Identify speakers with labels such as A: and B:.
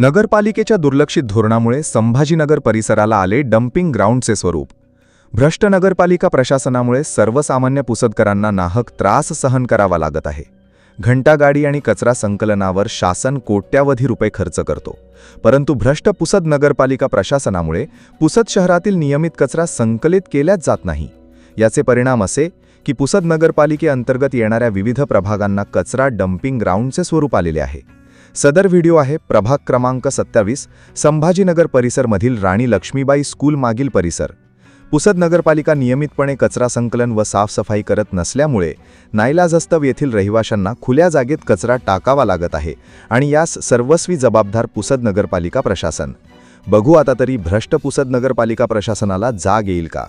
A: नगरपालिकेच्या दुर्लक्षित धोरणामुळे संभाजीनगर परिसराला आले डम्पिंग ग्राउंडचे स्वरूप. भ्रष्ट नगरपालिका प्रशासनामुळे सर्वसामान्य पुसदकरांना नाहक त्रास सहन करावा लागत आहे. घंटागाडी आणि कचरा संकलनावर शासन कोट्यावधी रुपये खर्च करतो. परंतु भ्रष्ट पुसद नगरपालिका प्रशासनामुळे पुसद शहरातील नियमित कचरा संकलित केल्याच जात नाही. याचे परिणाम असे की पुसद नगरपालिकेअंतर्गत येणाऱ्या विविध प्रभागांना कचरा डम्पिंग ग्राउंडचे स्वरूप आलेले आहे. सदर व्हिडिओ आहे प्रभाग क्रमांक सत्तावीस संभाजीनगर परिसरमधील राणी लक्ष्मीबाई स्कूल मागील परिसर. पुसद नगरपालिका नियमितपणे कचरा संकलन व साफसफाई करत नसल्यामुळे नाईलाजस्तव येथील रहिवाशांना खुल्या जागेत कचरा टाकावा लागत आहे आणि यास सर्वस्वी जबाबदार पुसद नगरपालिका प्रशासन. बघू आता तरी भ्रष्ट पुसद नगरपालिका प्रशासनाला जाग येईल का?